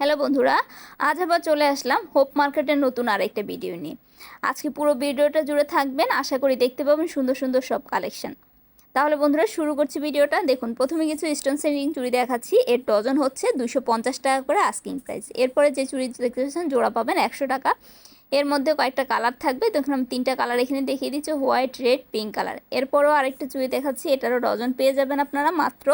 Hello বন্ধুরা, আজ আবার চলে আসলাম হোপ মার্কেটের নতুন আরেকটা ভিডিও নিয়ে। আজকে পুরো ভিডিওটা জুড়ে থাকবেন, আশা করি দেখতে পাবেন সুন্দর সুন্দর সব কালেকশন তাহলে বন্ধুরা, শুরু করছি ভিডিওটা দেখুন, প্রথমে কিছু স্টোন সেটিং চুড়ি দেখাচ্ছি। এর ডজন হচ্ছে দুশো টাকা করে আস্কিং প্রাইস এরপরে যে চুড়ি দেখতে পাচ্ছেন জোড়া পাবেন একশো টাকা। এর মধ্যে কয়েকটা কালার থাকবে। দেখুন, আমি তিনটা কালার এখানে দেখিয়ে দিচ্ছি হোয়াইট রেড পিঙ্ক কালার এরপরও আরেকটা চুড়ি দেখাচ্ছি, এটারও ডজন পেয়ে যাবেন আপনারা মাত্র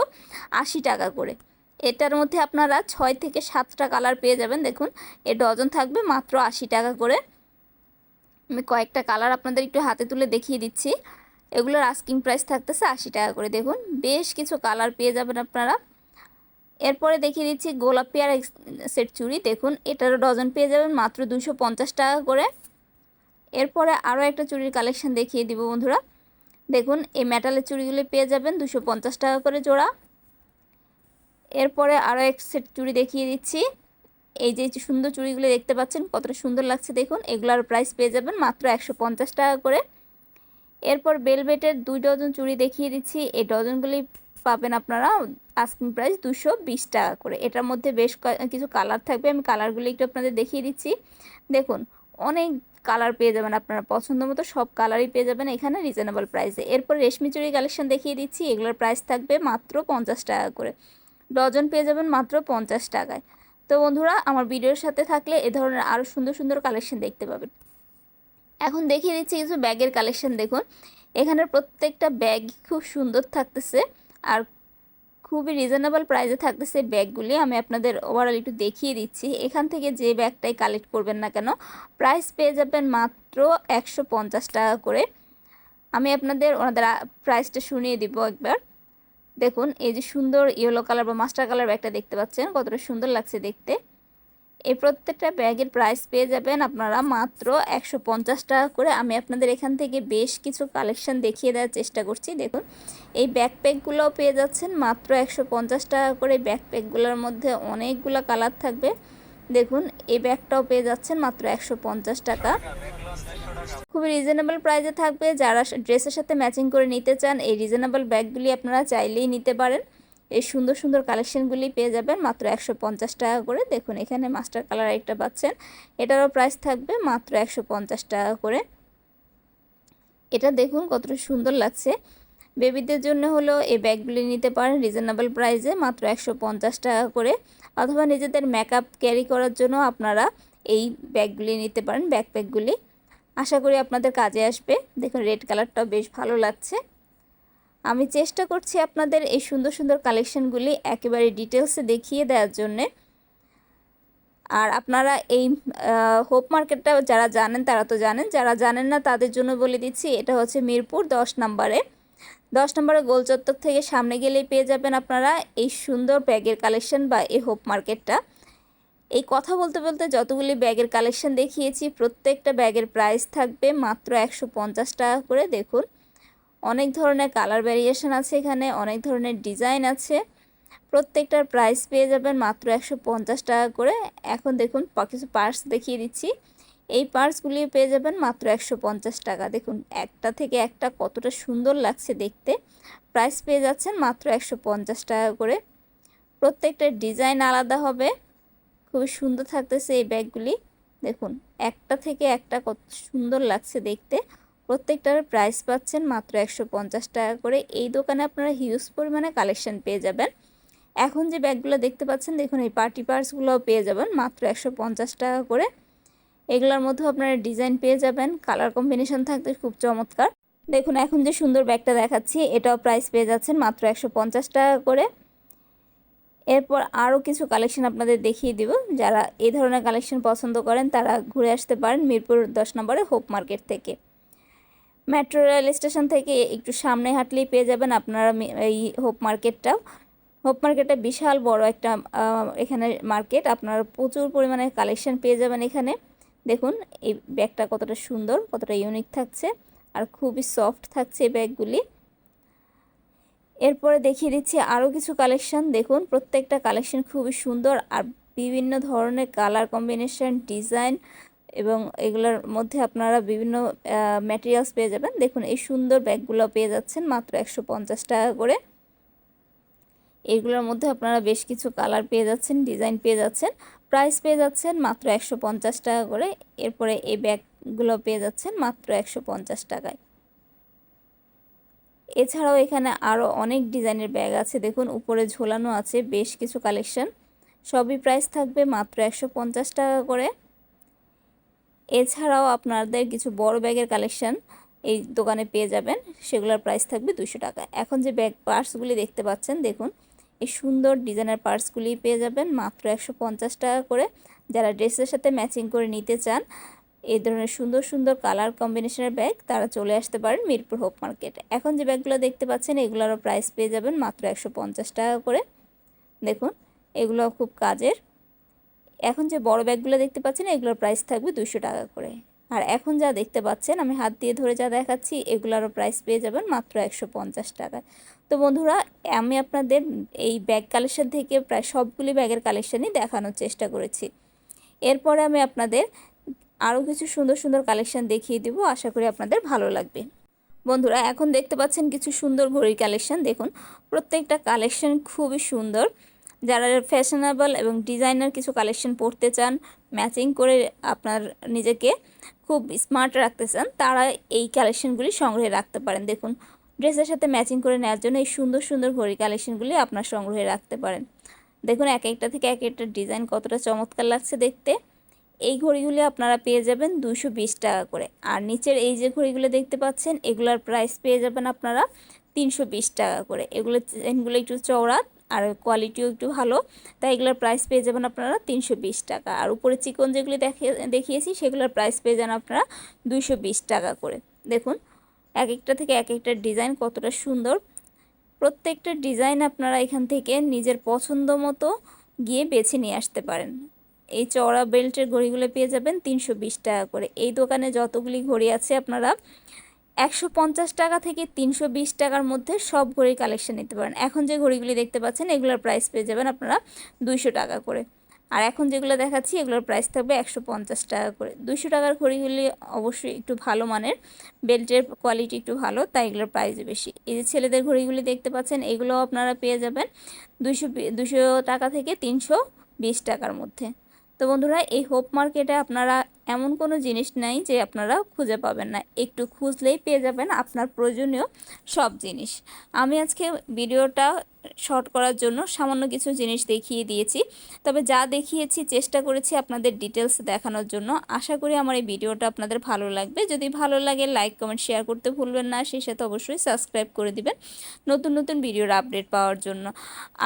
আশি টাকা করে। এটার মধ্যে আপনারা ছয় থেকে সাতটা কালার পেয়ে যাবেন। দেখুন, এ ডজন থাকবে মাত্র আশি টাকা করে। আমি কয়েকটা কালার আপনাদের একটু হাতে তুলে দেখিয়ে দিচ্ছি। এগুলোর আস্কিং প্রাইস থাকতেছে আশি টাকা করে। দেখুন, বেশ কিছু কালার পেয়ে যাবেন আপনারা। এরপরে দেখিয়ে দিচ্ছি গোলাপি আর সেট চুড়ি। দেখুন, এটারও ডজন পেয়ে যাবেন মাত্র দুশো পঞ্চাশ টাকা করে। এরপরে আরও একটা চুড়ির কালেকশন দেখিয়ে দিব বন্ধুরা। দেখুন, এই মেটালের চুড়িগুলি পেয়ে যাবেন দুশো টাকা করে জোড়া। এরপরে আরও এক সেট চুড়ি দেখিয়ে দিচ্ছি। এই যে সুন্দর চুড়িগুলো দেখতে পাচ্ছেন, কতটা সুন্দর লাগছে দেখুন। এগুলোর প্রাইস পেয়ে যাবেন মাত্র একশো পঞ্চাশ টাকা করে। এরপর বেলভেটের দুই ডজন চুড়ি দেখিয়ে দিচ্ছি। এই ডজনগুলি পাবেন আপনারা আস্কিং প্রাইস দুশো বিশ টাকা করে। এটার মধ্যে বেশ কিছু কালার থাকবে। আমি কালারগুলি একটু আপনাদের দেখিয়ে দিচ্ছি। দেখুন, অনেক কালার পেয়ে যাবেন আপনারা। পছন্দ মতো সব কালারই পেয়ে যাবেন এখানে রিজনেবল প্রাইসে এরপর রেশমি চুড়ি কালেকশন দেখিয়ে দিচ্ছি। এগুলোর প্রাইস থাকবে মাত্র পঞ্চাশ টাকা করে। ডজন পেয়ে যাবেন মাত্র পঞ্চাশ টাকায়। তো বন্ধুরা, আমার ভিডিওর সাথে থাকলে এ ধরনের আরও সুন্দর সুন্দর কালেকশন দেখতে পাবেন। এখন দেখিয়ে দিচ্ছি কিছু ব্যাগের কালেকশন দেখুন। এখানের প্রত্যেকটা ব্যাগ খুব সুন্দর থাকতেছে আর খুবই রিজনেবল প্রাইসে থাকতেছে ব্যাগগুলি। আমি আপনাদের ওভারঅল একটু দেখিয়ে দিচ্ছি। এখান থেকে যে ব্যাগটাই কালেক্ট করবেন না কেন প্রাইস পেয়ে যাবেন মাত্র একশো পঞ্চাশ টাকা করে। আমি আপনাদের ওনাদের প্রাইসটা শুনিয়ে দিব একবার। দেখুন, এই যে সুন্দর ইয়েলো কালার বা মাস্টার কালার ব্যাগটা দেখতে পাচ্ছেন, কতটা সুন্দর লাগছে দেখতে। এই প্রত্যেকটা ব্যাগের প্রাইস পেয়ে যাবেন আপনারা মাত্র একশো পঞ্চাশ টাকা করে। আমি আপনাদের এখান থেকে বেশ কিছু কালেকশন দেখিয়ে দেওয়ার চেষ্টা করছি। দেখুন, এই ব্যাকপ্যাকগুলোও পেয়ে যাচ্ছেন মাত্র একশো পঞ্চাশ টাকা করে। ব্যাকপ্যাকগুলোর মধ্যে অনেকগুলো কালার থাকবে। দেখুন, এই ব্যাগটাও পেয়ে যাচ্ছেন মাত্র একশো পঞ্চাশ টাকা। খুবই রিজনেবল প্রাইসে থাকবে। যারা ড্রেসের সাথে ম্যাচিং করে নিতে চান, এই রিজনেবল ব্যাগগুলি আপনারা চাইলেই নিতে পারেন। এই সুন্দর সুন্দর কালেকশনগুলি পেয়ে যাবেন মাত্র একশো পঞ্চাশ টাকা করে। দেখুন, এখানে মাস্টার কালার একটা পাচ্ছেন। এটারও প্রাইস থাকবে মাত্র একশো পঞ্চাশ টাকা করে। এটা দেখুন, কতটা সুন্দর লাগছে। বেবিদের জন্য হলো এই ব্যাগগুলি নিতে পারেন রিজনেবল প্রাইসে মাত্র একশো পঞ্চাশ টাকা করে। অথবা নিজেদের মেকআপ ক্যারি করার জন্য আপনারা এই ব্যাগগুলি নিতে পারেন ব্যাকপ্যাকগুলি আশা করি আপনাদের কাজে আসবে। দেখুন রেড কালারটাও বেশ ভালো লাগছে। আমি চেষ্টা করছি আপনাদের এই সুন্দর সুন্দর কালেকশনগুলি একেবারে ডিটেলসে দেখিয়ে দেওয়ার জন্যে। আর আপনারা এই হোপ মার্কেটটা যারা জানেন, তারা তো জানেন, যারা জানেন না তাদের জন্য বলে দিচ্ছি, এটা হচ্ছে মিরপুর দশ নম্বরে। দশ নম্বরে গোলচত্বর থেকে সামনে গেলেই পেয়ে যাবেন আপনারা এই সুন্দর ব্যাগের কালেকশন বা এই হোপ মার্কেটটা এই কথা বলতে বলতে যতগুলি ব্যাগের কালেকশন দেখিয়েছি, প্রত্যেকটা ব্যাগের প্রাইস থাকবে মাত্র একশো পঞ্চাশ টাকা করে, দেখুন। অনেক ধরনের কালার ভ্যারিয়েশন আছে এখানে, অনেক ধরনের ডিজাইন আছে। প্রত্যেকটার প্রাইস পেয়ে যাবেন মাত্র একশো পঞ্চাশ টাকা করে। এখন দেখুন, কিছু পার্স দেখিয়ে দিচ্ছি। এই পার্সগুলি পেয়ে যাবেন মাত্র একশো পঞ্চাশ টাকা। দেখুন, একটা থেকে একটা কতটা সুন্দর লাগছে দেখতে। প্রাইস পেয়ে যাচ্ছেন মাত্র একশো পঞ্চাশ টাকা করে। প্রত্যেকটা ডিজাইন আলাদা হবে। খুবই সুন্দর থাকতেছে এই ব্যাগগুলি দেখুন, একটা থেকে একটা কত সুন্দর লাগছে দেখতে। প্রত্যেকটার প্রাইস পাচ্ছেন মাত্র একশো পঞ্চাশ টাকা করে। এই দোকানে আপনারা হিউজ পরিমাণে কালেকশন পেয়ে যাবেন। এখন যে ব্যাগগুলো দেখতে পাচ্ছেন, দেখুন এই পার্টি পার্সগুলোও পেয়ে যাবেন মাত্র একশো পঞ্চাশ টাকা করে। এগুলোর মধ্যে আপনারা ডিজাইন পেয়ে যাবেন, কালার কম্বিনেশন থাকতে খুব চমৎকার। দেখুন, এখন যে সুন্দর ব্যাগটা দেখাচ্ছি, এটাও প্রাইস পেয়ে যাচ্ছেন মাত্র একশো পঞ্চাশ টাকা করে। এরপর আরও কিছু কালেকশন আপনাদের দেখিয়ে দিব। যারা এই ধরনের কালেকশন পছন্দ করেন, তারা ঘুরে আসতে পারেন মিরপুর দশ নম্বরে হোপ মার্কেট থেকে। মেট্রো রেল স্টেশন থেকে একটু সামনে হাঁটলেই পেয়ে যাবেন আপনারা এই হোপ মার্কেটটাও। হোপ মার্কেটটা বিশাল বড় একটা এখানে মার্কেট। আপনারা প্রচুর পরিমাণে কালেকশন পেয়ে যাবেন এখানে। দেখুন, এই ব্যাগটা কতটা সুন্দর, কতটা ইউনিক থাকছে আর খুবই সফট থাকছে এই ব্যাগগুলি। এরপরে দেখিয়ে দিচ্ছি আরও কিছু কালেকশান দেখুন, প্রত্যেকটা কালেকশন খুবই সুন্দর আর বিভিন্ন ধরনের কালার কম্বিনেশন ডিজাইন এবং এগুলোর মধ্যে আপনারা বিভিন্ন ম্যাটেরিয়ালস পেয়ে যাবেন। দেখুন, এই সুন্দর ব্যাগগুলো পেয়ে যাচ্ছেন মাত্র একশো পঞ্চাশ টাকা করে। এগুলোর মধ্যে আপনারা বেশ কিছু কালার পেয়ে যাচ্ছেন, ডিজাইন পেয়ে যাচ্ছেন। প্রাইস পেয়ে যাচ্ছেন মাত্র একশো পঞ্চাশ টাকা করে। এরপরে এই ব্যাগগুলো পেয়ে যাচ্ছেন মাত্র একশো পঞ্চাশ টাকায়। এছাড়াও এখানে আরও অনেক ডিজাইনের ব্যাগ আছে। দেখুন, উপরে ঝোলানো আছে, বেশ কিছু কালেকশন। সবই প্রাইস থাকবে মাত্র একশো পঞ্চাশ টাকা করে। এছাড়াও আপনাদের কিছু বড় ব্যাগের কালেকশন এই দোকানে পেয়ে যাবেন। সেগুলোর প্রাইস থাকবে দুশো টাকা। এখন যে ব্যাগ পার্সগুলি দেখতে পাচ্ছেন, দেখুন এই সুন্দর ডিজাইনের পার্সগুলি পেয়ে যাবেন মাত্র একশো পঞ্চাশ টাকা করে। যারা ড্রেসের সাথে ম্যাচিং করে নিতে চান এই ধরনের সুন্দর সুন্দর কালার কম্বিনেশনের ব্যাগ, তারা চলে আসতে পারেন মিরপুর হোপ মার্কেটে। এখন যে ব্যাগগুলো দেখতে পাচ্ছেন, এগুলোরও প্রাইস পেয়ে যাবেন মাত্র একশো পঞ্চাশ টাকা করে। দেখুন এগুলো খুব কাজের। এখন যে বড় ব্যাগগুলো দেখতে পাচ্ছেন, এগুলোর প্রাইস থাকবে দুশো টাকা করে। আর এখন যা দেখতে পাচ্ছেন, আমি হাত দিয়ে ধরে যা দেখাচ্ছি, এগুলোরও প্রাইস পেয়ে যাবেন মাত্র একশো পঞ্চাশ টাকায়। তো বন্ধুরা, আমি আপনাদের এই ব্যাগ কালেকশন থেকে প্রায় সবগুলি ব্যাগের কালেকশানই দেখানোর চেষ্টা করেছি। এরপরে আমি আপনাদের আরও কিছু সুন্দর সুন্দর কালেকশান দেখিয়ে দিব, আশা করি আপনাদের ভালো লাগবে। বন্ধুরা, এখন দেখতে পাচ্ছেন কিছু সুন্দর ঘড়ির কালেকশান দেখুন, প্রত্যেকটা কালেকশান খুবই সুন্দর। যারা ফ্যাশনেবল এবং ডিজাইনার কিছু কালেকশন পরতে চান ম্যাচিং করে আপনার নিজেকে খুব স্মার্ট রাখতে চান তারা এই কালেকশনগুলি সংগ্রহে রাখতে পারেন। দেখুন, ড্রেসের সাথে ম্যাচিং করে নেওয়ার জন্য এই সুন্দর সুন্দর ঘড়ি কালেকশনগুলি আপনার সংগ্রহে রাখতে পারেন। দেখুন, এক একটা থেকে এক একটা ডিজাইন কতটা চমৎকার লাগছে দেখতে। এই ঘড়িগুলি আপনারা পেয়ে যাবেন দুশো টাকা করে। আর নিচের এই যে ঘড়িগুলো দেখতে পাচ্ছেন, এগুলোর প্রাইস পেয়ে যাবেন আপনারা তিনশো বিশ টাকা করে। এগুলো চেনগুলো একটু চওড়া আর কোয়ালিটিও একটু ভালো, তাই এগুলোর প্রাইস পেয়ে যাবেন আপনারা তিনশো বিশ টাকা। আর উপরে চিকন যেগুলি দেখে, দেখিয়েছি, সেগুলোর প্রাইস পেয়ে যান আপনারা দুইশো বিশ টাকা করে। দেখুন এক একটা থেকে এক একটা ডিজাইন কতটা সুন্দর। প্রত্যেকটা ডিজাইন আপনারা এখান থেকে নিজের পছন্দ মতো গিয়ে বেছে নিয়ে আসতে পারেন। এই চওড়া বেল্টের ঘড়িগুলো পেয়ে যাবেন তিনশো বিশ টাকা করে। এই দোকানে যতগুলি ঘড়ি আছে আপনারা একশো পঞ্চাশ টাকা থেকে তিনশো বিশ টাকার মধ্যে সব ঘড়ির কালেকশন নিতে পারেন। এখন যে ঘড়িগুলি দেখতে পাচ্ছেন, এগুলোর প্রাইস পেয়ে যাবেন আপনারা দুইশো টাকা করে। আর এখন যেগুলো দেখাচ্ছি, এগুলোর প্রাইস থাকবে একশো পঞ্চাশ টাকা করে। দুইশো টাকার ঘড়িগুলি অবশ্যই একটু ভালো মানের বেল্টের কোয়ালিটি একটু ভালো, তাই এগুলোর প্রাইস বেশি। এই যে ছেলেদের ঘড়িগুলি দেখতে পাচ্ছেন এগুলো আপনারা পেয়ে যাবেন দুশো দুশো টাকা থেকে তিনশো বিশ টাকার মধ্যে। তো বন্ধুরা, এই হোপ মার্কেটে আপনারা এমন কোনো জিনিস নেই যে আপনারা খুঁজে পাবেন না। একটু খুঁজলেই পেয়ে যাবেন আপনার প্রয়োজনীয় সব জিনিস। আমি আজকে ভিডিওটা শর্ট করার জন্য সামান্য কিছু জিনিস দেখিয়ে দিয়েছি। তবে যা দেখিয়েছি, চেষ্টা করেছি আপনাদের ডিটেলস দেখানোর জন্য। আশা করি আমার এই ভিডিওটা আপনাদের ভালো লাগবে। যদি ভালো লাগে, লাইক, কমেন্ট, শেয়ার করতে ভুলবেন না। সেই সাথে অবশ্যই সাবস্ক্রাইব করে দিবেন নতুন নতুন ভিডিওর আপডেট পাওয়ার জন্য।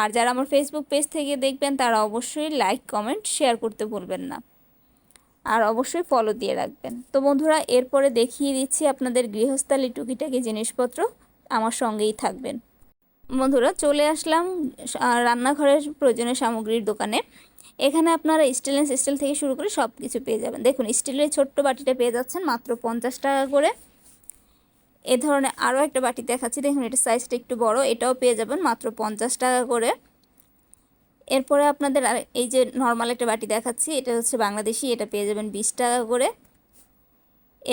আর যারা আমার ফেসবুক পেজ থেকে দেখবেন, তারা অবশ্যই লাইক, কমেন্ট, শেয়ার করতে ভুলবেন না। আর অবশ্যই ফলো দিয়ে রাখবেন। তো বন্ধুরা, এরপরে দেখিয়ে দিচ্ছি আপনাদের গৃহস্থালী টুকিটাকি জিনিসপত্র আমার সঙ্গেই থাকবেন। বন্ধুরা, চলে আসলাম রান্নাঘরের প্রয়োজনীয় সামগ্রীর দোকানে। এখানে আপনারা স্টেনলেস স্টিল থেকে শুরু করে সব কিছু পেয়ে যাবেন। দেখুন স্টিলের ছোট্ট বাটিটা পেয়ে যাচ্ছেন মাত্র পঞ্চাশ টাকা করে। এ ধরনের আরও একটা বাটি দেখাচ্ছি। দেখুন, এটা সাইজটা একটু বড়, এটাও পেয়ে যাবেন মাত্র পঞ্চাশ টাকা করে। এরপরে আপনাদের আর এই যে নর্মাল একটা বাটি দেখাচ্ছি, এটা হচ্ছে বাংলাদেশি, এটা পেয়ে যাবেন বিশ টাকা করে।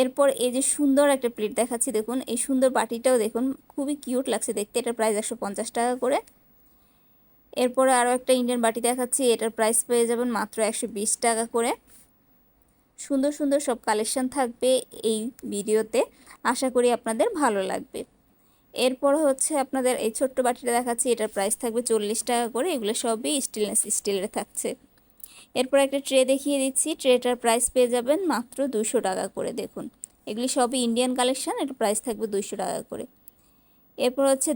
এরপর এই যে সুন্দর একটা প্লেট দেখাচ্ছি, দেখুন, এই সুন্দর বাটিটাও দেখুন, খুবই কিউট লাগছে দেখতে, এটার প্রাইস একশো পঞ্চাশ টাকা করে। এরপরে আরও একটা ইন্ডিয়ান বাটি দেখাচ্ছি, এটার প্রাইস পেয়ে যাবেন মাত্র একশো বিশ টাকা করে। সুন্দর সুন্দর সব কালেকশন থাকবে এই ভিডিওতে আশা করি আপনাদের ভালো লাগবে। এরপর হচ্ছে আপনাদের এই ছোট্ট বাটিটা দেখাচ্ছি, এটার প্রাইস থাকবে চল্লিশ টাকা করে, এগুলো সবই স্টিলনেস স্টিলের থাকছে। এরপর একটা ট্রে দেখিয়ে দিচ্ছি ট্রেটার প্রাইস পেয়ে যাবেন মাত্র দুশো টাকা করে, দেখুন। এগুলি সবই ইন্ডিয়ান কালেকশান এটার প্রাইস থাকবে দুশো টাকা করে। এরপর হচ্ছে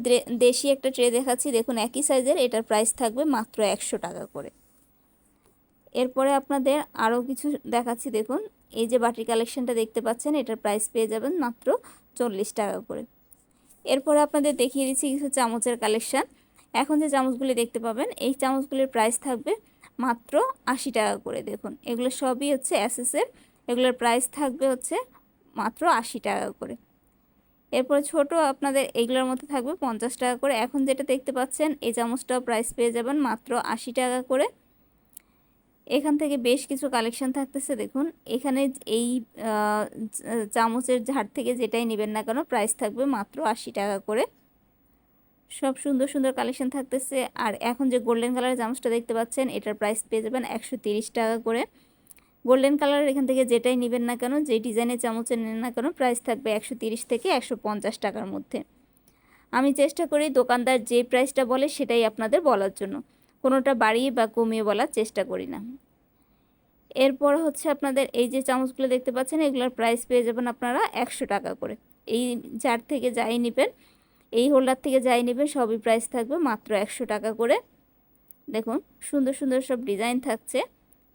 দেশি একটা ট্রে দেখাচ্ছি, দেখুন একই সাইজের এটার প্রাইস থাকবে মাত্র একশো টাকা করে। এরপরে আপনাদের আরও কিছু দেখাচ্ছি, দেখুন। এই যে বাটির কালেকশানটা দেখতে পাচ্ছেন, এটার প্রাইস পেয়ে যাবেন মাত্র চল্লিশ টাকা করে। এরপরে আপনাদের দেখিয়ে দিচ্ছি কিছু চামচের কালেকশান। এখন যে চামচগুলি দেখতে পাবেন, এই চামচগুলির প্রাইস থাকবে মাত্র আশি টাকা করে। দেখুন, এগুলো সবই হচ্ছে অ্যাসেসের এগুলোর প্রাইস থাকবে হচ্ছে মাত্র আশি টাকা করে। এরপর ছোট আপনাদের এগুলোর মধ্যে থাকবে পঞ্চাশ টাকা করে। এখন যেটা দেখতে পাচ্ছেন, এই চামচটাও প্রাইস পেয়ে যাবেন মাত্র আশি টাকা করে। এখান থেকে বেশ কিছু কালেকশন থাকতেছে, দেখুন। এখানে এই চামচের ঝাড় থেকে যেটাই নেবেন না কেন প্রাইস থাকবে মাত্র আশি টাকা করে। সব সুন্দর সুন্দর কালেকশন থাকতেছে। আর এখন যে গোল্ডেন কালারের চামচটা দেখতে পাচ্ছেন, এটার প্রাইস পেয়ে যাবেন একশো টাকা করে। গোল্ডেন কালারের এখান থেকে যেটাই নেবেন না কেন, যে ডিজাইনের চামচের নেন না কেন প্রাইস থাকবে একশো থেকে একশো পঞ্চাশ টাকার মধ্যে। আমি চেষ্টা করি দোকানদার যে প্রাইসটা বলে সেটাই আপনাদের বলার জন্য। কোনোটা বাড়িয়ে বা কমিয়ে বলার চেষ্টা করি না। এরপর হচ্ছে আপনাদের এই যে চামচগুলো দেখতে পাচ্ছেন, এগুলোর প্রাইস পেয়ে যাবেন আপনারা একশো টাকা করে। এই যার থেকে যাই নেবেন, এই হোল্ডার থেকে যাই নেবেন, সবই প্রাইস থাকবে মাত্র একশো টাকা করে। দেখুন, সুন্দর সুন্দর সব ডিজাইন থাকছে।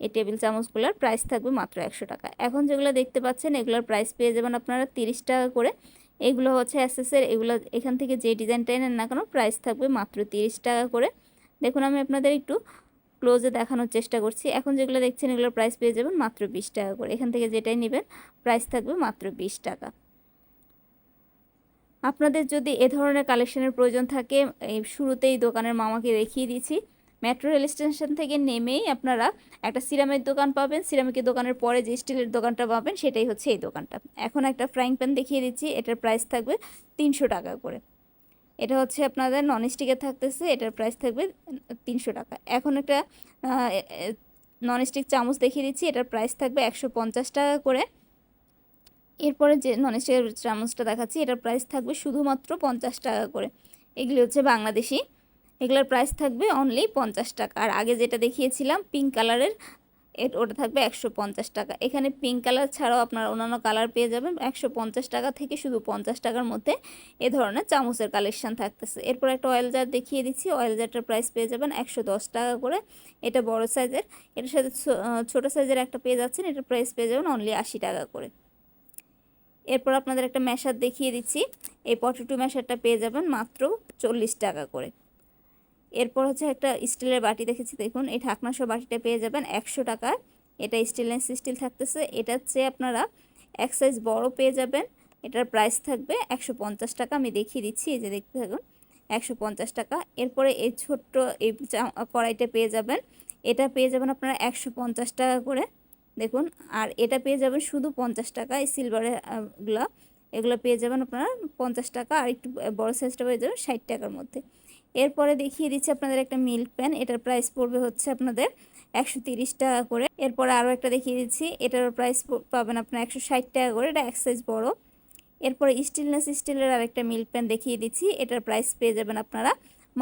এই টেবিল চামচগুলোর প্রাইস থাকবে মাত্র একশো টাকা। এখন যেগুলো দেখতে পাচ্ছেন, এগুলোর প্রাইস পেয়ে যাবেন আপনারা তিরিশ টাকা করে। এগুলো হচ্ছে অ্যাসেসের এগুলো এখান থেকে যে ডিজাইনটা নেন না কেন প্রাইস থাকবে মাত্র তিরিশ টাকা করে। দেখুন, আমি আপনাদের একটু ক্লোজে দেখানোর চেষ্টা করছি। এখন যেগুলো দেখছেন, এগুলোর প্রাইস পেয়ে যাবেন মাত্র বিশ টাকা করে। এখান থেকে যেটাই নেবেন প্রাইস থাকবে মাত্র বিশ টাকা। আপনাদের যদি এ ধরনের কালেকশনের প্রয়োজন থাকে, এই শুরুতেই দোকানের মামাকে দেখিয়ে দিচ্ছি। মেট্রো রেল স্টেশন থেকে নেমেই আপনারা একটা সিরামের দোকান পাবেন। সিরামিকের দোকানের পরে যে স্টিলের দোকানটা পাবেন, সেটাই হচ্ছে এই দোকানটা। এখন একটা ফ্রাইং প্যান দেখিয়ে দিচ্ছি। এটার প্রাইস থাকবে তিনশো টাকা করে। এটা হচ্ছে আপনাদের নন স্টিকের থাকতেছে, এটার প্রাইস থাকবে তিনশো টাকা। এখন একটা নন স্টিক চামচ দেখিয়ে দিচ্ছি, এটার প্রাইস থাকবে একশো পঞ্চাশ টাকা করে। এরপরে যে নন স্টিকের চামচটা দেখাচ্ছি, এটার প্রাইস থাকবে শুধুমাত্র পঞ্চাশ টাকা করে। এগুলি হচ্ছে বাংলাদেশি। এগুলোর প্রাইস থাকবে অনলি পঞ্চাশ টাকা। আর আগে যেটা দেখিয়েছিলাম পিঙ্ক কালারের ওটা থাকবে একশো পঞ্চাশ টাকা। এখানে পিঙ্ক কালার ছাড়াও আপনারা অন্যান্য কালার পেয়ে যাবেন। একশো পঞ্চাশ টাকা থেকে শুধু পঞ্চাশ টাকার মধ্যে এ ধরনের চামচের কালেকশান থাকতেছে। এরপর একটা অয়েল জার দেখিয়ে দিচ্ছি। অয়েল জারটার প্রাইস পেয়ে যাবেন একশো দশ টাকা করে। এটা বড় সাইজের এটার সাথে ছোটো সাইজের একটা পেয়ে যাচ্ছেন। এটার প্রাইস পেয়ে যাবেন অনলি আশি টাকা করে। এরপর আপনাদের একটা ম্যাশার দেখিয়ে দিচ্ছি। এই পটেটো ম্যাশারটা পেয়ে যাবেন মাত্র চল্লিশ টাকা করে। এরপর হচ্ছে একটা স্টিলের বাটি দেখেছি, দেখুন, এই ঢাকনা সহ বাটিটা পেয়ে যাবেন একশো টাকায় এটা স্টেনলেস স্টিল থাকতেছে, এটার চেয়ে আপনারা এক সাইজ বড় পেয়ে যাবেন। এটার প্রাইস থাকবে একশো পঞ্চাশ টাকা, আমি দেখিয়ে দিচ্ছি, এই যে দেখতে থাকুন, একশো পঞ্চাশ টাকা। এরপরে এই ছোট্ট এই কড়াইটা পেয়ে যাবেন, এটা পেয়ে যাবেন আপনারা একশো পঞ্চাশ টাকা করে। দেখুন, আর এটা পেয়ে যাবেন শুধু পঞ্চাশ টাকা, এই সিলভারেরগুলো এগুলো পেয়ে যাবেন আপনারা পঞ্চাশ টাকা, আর একটু বড় সাইজটা পেয়ে যাবেন ষাট টাকার মধ্যে। এরপরে দেখিয়ে দিচ্ছি আপনাদের একটা মিল্ক প্যান, এটার প্রাইস পড়বে হচ্ছে আপনাদের একশো টাকা করে। এরপরে আরও একটা দেখিয়ে দিচ্ছি, এটার প্রাইস পাবেন আপনার একশো ষাট টাকা করে, এটা এক সাইজ বড়ো। এরপরে স্টিলনেস স্টিলের আরেকটা মিল্ক প্যান দেখিয়ে দিচ্ছি, এটার প্রাইস পেয়ে যাবেন আপনারা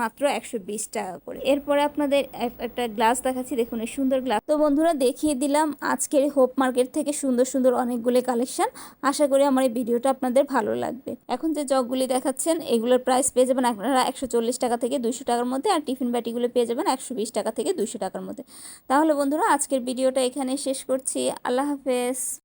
মাত্র একশো বিশ টাকা করে। এরপরে আপনাদের একটা গ্লাস দেখাচ্ছি, দেখুন এই সুন্দর গ্লাস। তো বন্ধুরা, দেখিয়ে দিলাম আজকের হোপ মার্কেট থেকে সুন্দর সুন্দর অনেকগুলি কালেকশন। আশা করি আমার এই ভিডিওটা আপনাদের ভালো লাগবে। এখন যে জগগুলি দেখাচ্ছেন, এগুলোর প্রাইস পেয়ে যাবেন আপনারা একশো চল্লিশ টাকা থেকে দুশো টাকার মধ্যে আর টিফিন বাটিগুলো পেয়ে যাবেন একশো বিশ টাকা থেকে দুশো টাকার মধ্যে। তাহলে বন্ধুরা, আজকের ভিডিওটা এখানে শেষ করছি। আল্লাহ হাফেজ।